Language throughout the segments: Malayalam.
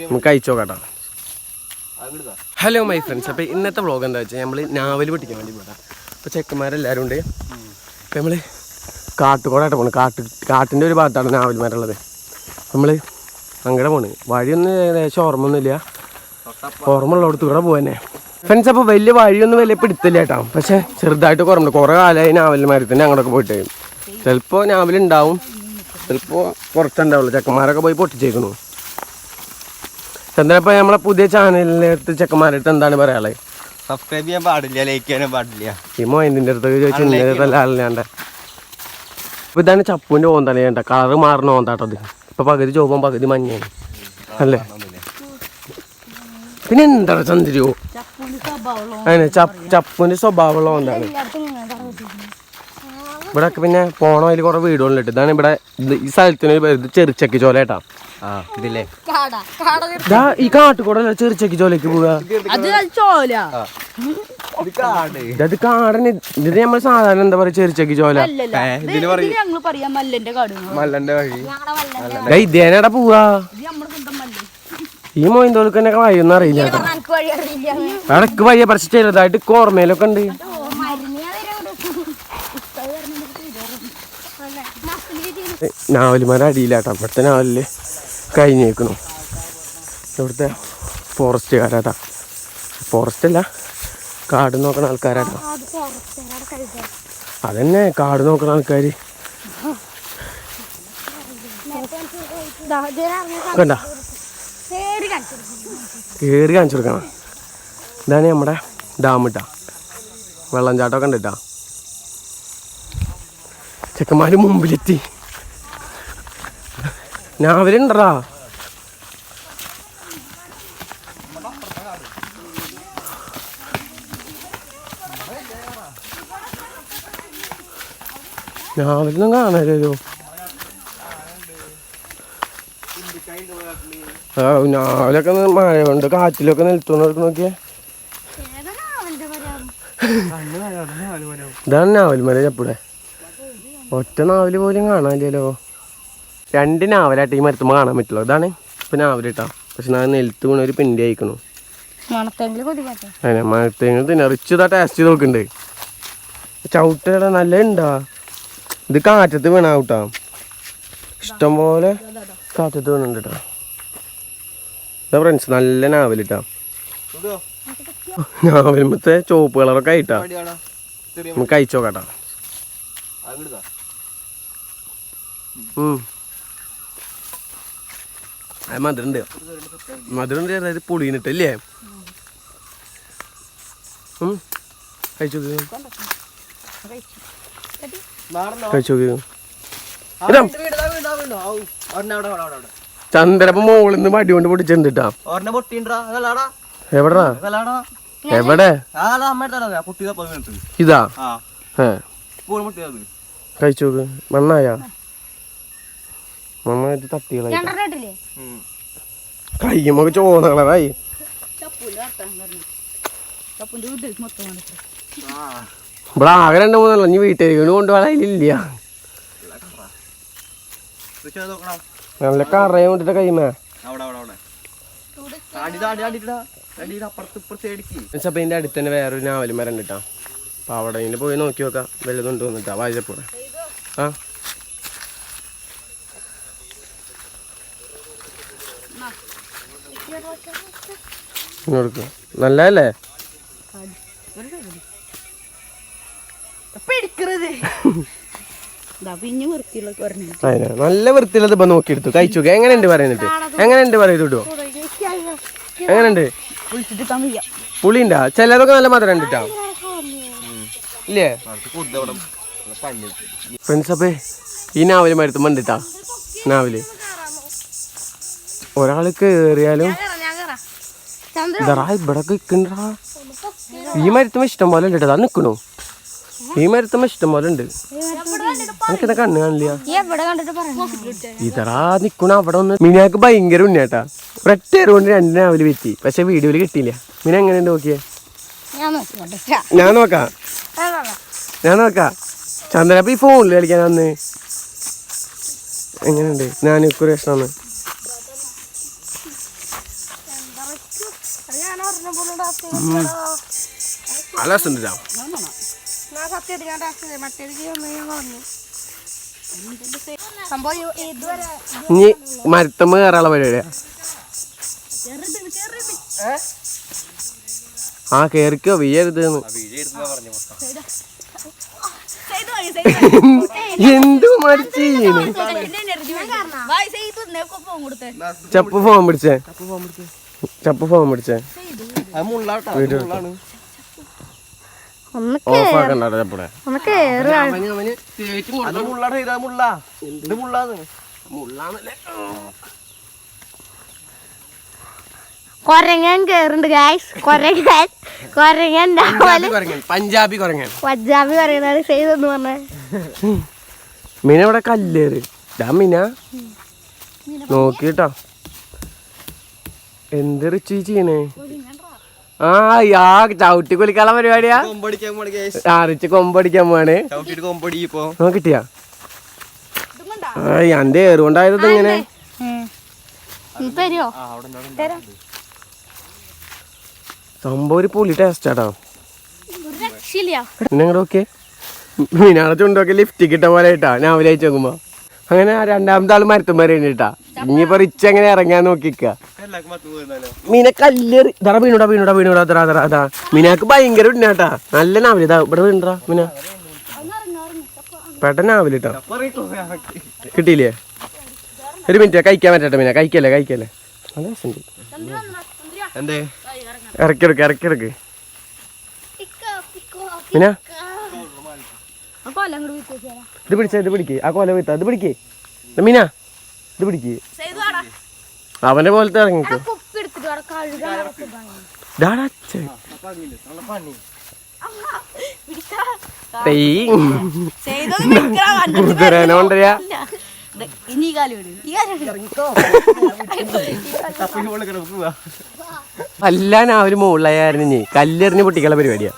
നമുക്ക് അയച്ചോക്കാട്ടോ ഹലോ മൈ ഫ്രണ്ട്സ് അപ്പോൾ ഇന്നത്തെ വ്ളോഗ് എന്താ വെച്ചാൽ നമ്മൾ നാവൽ പിടിക്കാൻ വേണ്ടി പോകാം അപ്പോൾ ചെക്കന്മാരെല്ലാവരും ഉണ്ട്. അപ്പോൾ നമ്മൾ കാട്ടുകോടായിട്ട് പോകണം കാട്ട് കാട്ടിന്റെ ഒരു ഭാഗത്താണ് നാവൽമാരുള്ളത്. നമ്മൾ അങ്ങനെ പോണ്. വഴിയൊന്നും ഏകദേശം ഓർമ്മയൊന്നുമില്ല. ഓർമ്മ ഉള്ളിടത്ത് കൂടെ പോകാനെ ഫ്രണ്ട്സ് അപ്പോൾ വലിയ വഴിയൊന്നും വലിയ പിടുത്തില്ല കേട്ടോ. പക്ഷേ ചെറുതായിട്ട് കുറവുണ്ട് കുറേ കാലമായി നാവൽമാരി തന്നെ അങ്ങോട്ടൊക്കെ പോയിട്ട്. ചിലപ്പോൾ നാവലുണ്ടാവും. ചിലപ്പോൾ കുറച്ചുണ്ടാവുള്ളൂ ചെക്കന്മാരൊക്കെ പോയി പൊട്ടിച്ചേക്കണു. ചന്ദ്രപ്പ നമ്മളെ പുതിയ ചാനലിനടുത്ത് ചെക്കന്മാരടുത്ത് എന്താണ് പറയാനുള്ളത് സബ്സ്ക്രൈബ് ചെയ്യാൻ പാടില്ല ലൈക്ക് ചെയ്യാൻ പാടില്ല. ഈ മോയിന്റെ അടുത്തൊക്കെ ചോദിച്ചു ഇന്നത്തെ ആളില്ലാണ്ട് അപ്പൊ ഇതാണ് ചപ്പുവിന്റെ ഓന്താണ് ചെയ്യണ്ട കളറ് മാറണ ഓന്താട്ടോ അത് ഇപ്പൊ പകുതി ചോപ്പം പകുതി മഞ്ഞാണ് അല്ലേ? പിന്നെ എന്താണ് ചന്ദ്രിയോ അങ്ങനെ ചപ്പ് ചപ്പുവിന്റെ സ്വഭാവമുള്ള ഓന്താണ്. ഇവിടെ ഒക്കെ പിന്നെ പോണ അതിൽ കുറെ വീടുകളിലിട്ട്. ഇതാണ് ഇവിടെ ഈ സ്ഥലത്തിന് ഒരു ചെറുച്ചക്കി ചോലേട്ടാ ആ ഇതില്ലേ? ഇതാ ഈ കാട്ടുകൂടെ ചെറുച്ചക്കി ചോലക്ക് ചോല. ഇത് കാടന് ഇത് നമ്മൾ സാധാരണ എന്താ പറയാ ചെറുച്ചക്കി ചോല? അല്ലല്ല. ഇത് ഇതിന് പറയാ. മല്ലന്റെ വഴി. ഇതേനടാ പോവാ? ഈ നമ്മുടെ തന്നെ മല്ല്. ഈ മോയിന്തോൽക്കന്നെ വഴിയൊന്നും അറിയില്ല കേട്ടോ. അടക്ക് വയ്യ പക്ഷെ ചെറുതായിട്ട് കോർമയിലൊക്കെ ഉണ്ട്. നാവലിമാരെ അടിയിലാട്ടോ. ഇവിടുത്തെ നാവലിൽ കഴിഞ്ഞേക്കണു ഇവിടുത്തെ ഫോറസ്റ്റുകാരാട്ടാ. ഫോറസ്റ്റ് അല്ല കാട് നോക്കണ ആൾക്കാരാട്ടോ. അതന്നെ കാട് നോക്കണ ആൾക്കാർ കണ്ട? കയറി കാണിച്ചു കൊടുക്കണം. ഇതാണ് നമ്മുടെ ഡാം ഇട്ടാ വെള്ളം ചാട്ടമൊക്കെ ഉണ്ട് ഇട്ടാ ചെക്കന്മാര് മുമ്പിലെത്തി. ഞാവലുണ്ടടാ ഞാവലൊന്നും കാണാലോ ആ ഞാവലൊക്കെ മഴ കൊണ്ട് കാറ്റിലൊക്കെ നിൽത്തുന്നവർക്ക് നോക്കിയേ. ഇതാണ് നാവൽ മല ചപ്പൂടെ ഒറ്റ നാവൽ പോലും കാണാനില്ലല്ലോ. രണ്ട് നാവലായിട്ട് ഈ മരത്തുമ്പോൾ കാണാൻ പറ്റുള്ളൂ ഇതാണ് ഇപ്പം നാവലിട്ടാ പക്ഷെ ഞാൻ നെൽത്ത് വീണ ഒരു പിണ്ടി അയക്കണു അതെ മരത്തേങ്ങൾ തിന്നെ. റിച്ചതാ ടേസ്റ്റ് ചെയ്ത് നോക്കുന്നുണ്ട് ചവിട്ടട നല്ല ഉണ്ടാ ഇത് കാറ്റത്ത് വീണാവൂട്ടാ. ഇഷ്ടം പോലെ കാറ്റത്ത് വീണുണ്ട് കേട്ടോ ഇതാ ഫ്രണ്ട്സ് നല്ല നാവലിട്ടാ നാവലുമ്പത്തെ ചുവപ്പ് കളറൊക്കെ ആയിട്ടാ. നമുക്ക് അയച്ചു നോക്കാട്ടാ. ഉം. അത് മധുരണ്ട്. മധുരണ്ട് അതായത് പുളിനിട്ടല്ലേ ഉം. കഴിച്ചു മോളിൽ നിന്ന് മടി കൊണ്ട് അതല്ലാടാ എവിടാ എവിടെ? ഇതാ. കഴിച്ചു നോക്ക്. മണ്ണായ? മണ്ണായിട്ട് തട്ടികളായി കയ്യുമ്പോ ചോന്ന കളറായി. ഇവിടെ ആകെ രണ്ട് മൂന്നല്ല ഇനി വീട്ടിലേക്ക് കൊണ്ടുപോകാനില്ല നല്ല കറയെ കൊണ്ടിട്ട് കൈമേ ഇതിന്റെ അടുത്ത് തന്നെ വേറൊരു നാവലും മരം അപ്പൊ അപ്പം അവിടെ പോയി നോക്കി നോക്കാം. വലുതുണ്ട് വന്നിട്ടാ വായിച്ചപ്പോ ആ? പറഞ്ഞു അതിനാ. നല്ല വൃത്തിയുള്ളത് ഇപ്പൊ നോക്കിയെടുത്തു. കഴിച്ചു എങ്ങനെയുണ്ട് പറയുന്നുണ്ട് എങ്ങനെയുണ്ട് പറയുന്നത് കേട്ടോ എങ്ങനെയുണ്ട്? പുളിണ്ടാ ചിലതൊക്കെ നല്ല മധുരം ഉണ്ട് കേട്ടോ ഇല്ലേ? ഫ്രണ്ട്സ് അപ്പേ ഈ നാവൽ മരുത്തുമ്പോണ്ടിട്ടാ കണ്ടിട്ടാ നാവൽ. ഒരാൾ കേറിയാലും ഇതറാ ഇവിടെ നിക്കണ്ടാ ഈ മരുത്തുമ്പോ ഇഷ്ടം പോലെ ഉണ്ട് കേട്ടോ നിക്കണു. ഈ മരുത്തുമ്പോ ഇഷ്ടം പോലെ ഉണ്ട്. എനിക്കെന്താ കണ്ണ് കാണില്ല? ഇതറാ നിക്കണ. അവിടെ ഒന്ന് മിനിയാക്ക് ഭയങ്കര ഉണ്ണേട്ടാ ഒരൊറ്റ കൊണ്ട് രണ്ട് നാവൽ വെറ്റി പക്ഷെ വീഡിയോയിൽ കിട്ടിയില്ല. മിന എങ്ങനെയുണ്ട് നോക്കിയേ? ഞാൻ നോക്കാം. ഞാൻ നോക്കാം. ചന്ദ്രപ്പ ഈ ഫോണിൽ കളിക്കാൻ അന്ന്? എങ്ങനെയുണ്ട്? ഞാൻ ഇക്കുറി ഇഷ്ടമാണ് നല്ല രസമുണ്ട് രാം സംഭവം ഇതുവരെ ഇനി മരത്തമ്മ കയറാനുള്ള പരിപാടിയാ. ആ കേറിക്കോ വീയരുത് എന്തു മരിച്ചു ചപ്പ് ഫോൺ പിടിച്ചേ. ചപ്പ് ഫോൺ പിടിച്ചേ. കൊരങ്ങൻ കേറുണ്ട് ഗായ്സ് കൊരങ്ങൻ. കൊരങ്ങൻ പഞ്ചാബി കൊരങ്ങൻ പഞ്ചാബി ചെയ്തെന്ന് പറഞ്ഞേ. മീന ഇവിടെ കല്ലേറ്. ഡാ മീന. നോക്കിട്ടോ. എന്ത് റിച്ച് ചെയ്യണേ? ആ ചവിട്ടി കുലിക്കാനുള്ള പരിപാടിയാ? കൊമ്പടിക്കാൻ പോണ കേസ് ആ കൊമ്പടിക്കാൻ പോവാണ്. ആ കിട്ടിയാ? ആ എന്റെ ഏറുകൊണ്ടായത് ഇങ്ങനെ? സംഭവം ഒരു പുളി ടേസ്റ്റാട്ടോ നിങ്ങളുടെ ഓക്കെ മീനാളെ ചുണ്ടൊക്കെ ലിഫ്റ്റ് കിട്ട പോലെ ആയിട്ടാ. ഞാൻ അയച്ചു നോക്കുമ്പോ. അങ്ങനെ ആ രണ്ടാമത്തെ ആൾ മരത്തുമാരെ കേട്ടാ ഇനിയിപ്പോ റിച്ച് എങ്ങനെ ഇറങ്ങാൻ നോക്കിക്ക? മീന കല്ലേറി ഇതാ വീണുടാ വീണുടാ വീണുടാ അതാ അതാ അതാ മീനാക്ക് ഭയങ്കര ഉണ്ടാട്ടാ നല്ല നാവിൽ. ഇതാ ഇവിടെ വീണ്ടാ മീന. പെട്ടെന്ന് നാവിലിട്ടോ കിട്ടിയില്ലേ? ഒരു മിനിറ്റ് കഴിക്കാൻ പറ്റട്ടെ മീന. കഴിക്കല്ലേ കഴിക്കല്ലേ? നല്ല രസമുണ്ട് എന്തേ? ഇറക്കിയെടുക്ക് ഇറക്കിയെടുക്ക് മീന? ഇത് പിടിച്ച ഇത് പിടിക്ക്. ആ കൊല വിത്ത. ഇത് പിടിക്ക്. മീന. ഇത് പിടിക്ക്. അവനെ പോലത്തെ ഇറങ്ങിക്കോ. കുപ്പി എടുത്തിട്ട് അവിടെ കഴുകാൻ ഡാടാ അച്ഛൻ. തെയ്യ്. കുതിരേനെ കൊണ്ടുവരിക. ഇനി ഈ കാലം ഇടും ഈ കാലം തപ്പി ഹോൾ കിടക്കുക അല്ല നാവിൽ മുകളിലായിരുന്നു നീ കല്ലെറിഞ്ഞ് പൊട്ടിക്കാനുള്ള പരിപാടിയാ.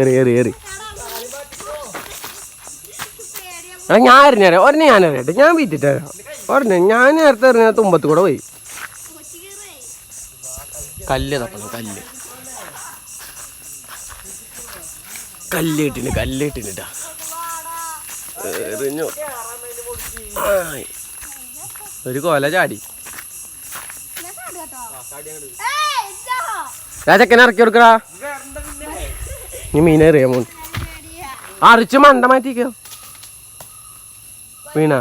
ഏറി ഏറി എറി ഞാൻ എറിഞ്ഞേരാ ഒരെണ്ണം ഞാൻ അറിയട്ടെ ഞാൻ വീട്ടിട്ട് തരാം. ഒരെണ്ണം ഞാൻ നേരത്തെ എറിഞ്ഞ തുമ്പത്ത് കൂടെ പോയി. കല്ല് തപ്പണം കല്ല്. കല്ല് ഇട്ടിന് കല്ല് എറിഞ്ഞു. ആയ്. ഒരു കൊല ചാടി. രാജക്കനെ ഇറക്കി കൊടുക്കടാ. നീ മീനെ എറിയാ മോൻ അറിച്ച് മണ്ട മാറ്റിക്കോ. വീണ?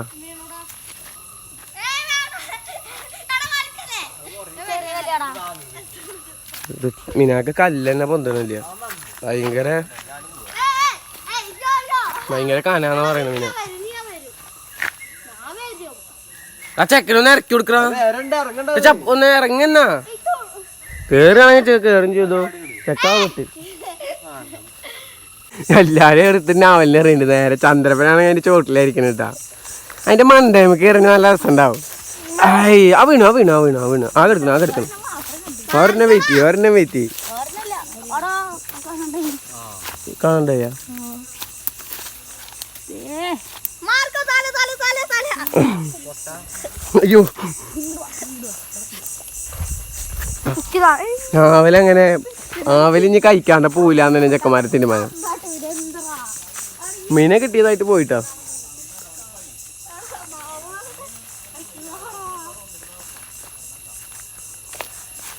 മിനാക്ക് കല്ലെന്നെ പൊന്തണില്ല. ഭയങ്കര ഭയങ്കര കനാന്ന് പറയണ മീന. ആ ചെക്കനൊന്ന് ഇറക്കി ചപ്പ് ഒന്ന് ഇറങ്ങന്നാ. കേറുകയാണെങ്കിൽ കേറും ചെയ്തു. ചെക്കാ പൊട്ടി എല്ലാരും എടുത്തിട്ട് അവലിനെ അറിയണ്ട് നേരെ ചന്ദ്രപ്പനാണെങ്കിൽ അതിന്റെ ചോട്ടിലായിരിക്കണ കേട്ടാ. അതിന്റെ മണ്ടേമക്ക് എറിഞ്ഞ നല്ല രസം ഉണ്ടാവും ഐ ആ വീണു ആ വീണു ആ വീണു ആ വീണു. ആ കിടക്കണം ആ കിടക്കണം ഒരെണ്ണം വെയിറ്റ് ചെയ്യും ഒരെണ്ണം വെയിറ്റ് ചെയ്യും. കാണണ്ടയ്യ അയ്യോ. ആവലങ്ങനെ ആവലിഞ്ഞ് കഴിക്കാണ്ട പോവില്ലാന്ന് ചെക്കന്മാരെ തീരുമാനം. മനം മീനെ കിട്ടിയതായിട്ട് പോയിട്ടാ?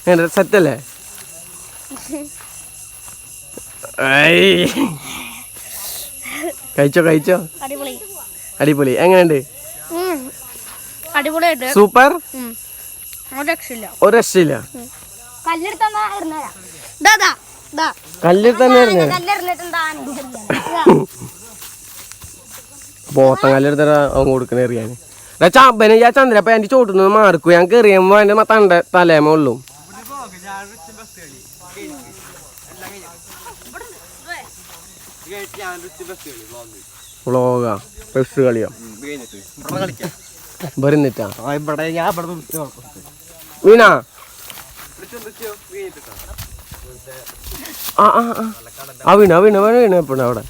എങ്ങനെ സെറ്റല്ലേ. കഴിച്ചോ കഴിച്ചോ? അടിപൊളി. എങ്ങനെയുണ്ട്? അടിപൊളിയായിട്ട്. സൂപ്പർ? ഒരു രക്ഷയില്ല. കല്ലിൽ തന്നെ പോത്തം കല്ലെടുത്തിട്ട് അവൻ കൊടുക്കണ എറിയാന്. ചാമ്പനെ ഞാൻ ചന്ദ്ര അപ്പൊ എന്റെ ചോട്ടുനിന്ന് മാർക്കും. ഞാൻ കയറിയുമ്പോ എന്റെ തണ്ട തലേമ ഉള്ളു. വ്ളോഗാ ബസ് കളിയോ? വരുന്നിട്ടാ? ആ വീണാ ആ വീണ വീണ വീണ വീണ എപ്പോഴും അവിടെ.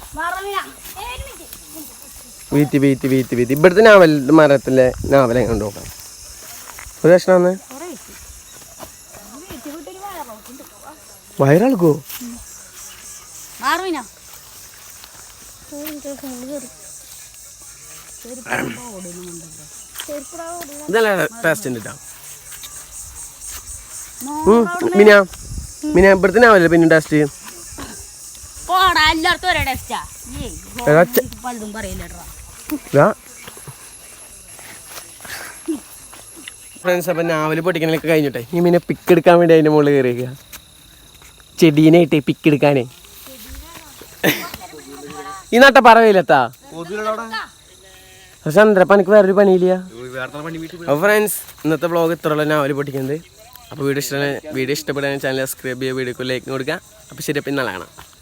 വീത്തി വീത്തി വീത്തി വീത്തി ഇവിടുത്തെ നാവൽ മരത്തിലെ നാവലെ കണ്ടു നോക്കാം. ഒരു പ്രശ്നമാണ് വയറാൾക്കോ മാറുവിനാ ഇതല്ല ടേസ്റ്റ് ഉണ്ട്. കേട്ടോ മിന മിന ഇവിടുത്തെ നാവല്ലേ പിന്നെ ടേസ്റ്റ് പോടാ എല്ലായിടത്തും ഒരേ ടേസ്റ്റാ എടാ, ചെ- പലതും പറയില്ലടാ ഫ്രണ്ട്സ് അപ്പം നാവൽ പൊട്ടിക്കണൊക്കെ കഴിഞ്ഞിട്ടെ. ഈ മീനെ പിക്ക് എടുക്കാൻ വേണ്ടി അതിന്റെ മുകളിൽ കയറിയേക്കുക ചെടീനായിട്ടേ പിക്ക് എടുക്കാനേ. ഈ നട്ട പറവില്ലത്താ ചന്ദ്ര പനിക്ക് വേറൊരു പണിയില്ല. അപ്പോൾ ഫ്രണ്ട്സ് ഇന്നത്തെ വ്ളോഗ് ഇത്രയുള്ള നാവൽ പൊട്ടിക്കുന്നത്. അപ്പോൾ വീഡിയോ ഇഷ്ടമാണ് വീഡിയോ ഇഷ്ടപ്പെടാൻ ചാനൽ സബ്സ്ക്രൈബ് ചെയ്യുക വീഡിയോക്ക് ലൈക്ക് കൊടുക്കുക. അപ്പോൾ ശരി അപ്പം ഇന്നലെ കാണാം.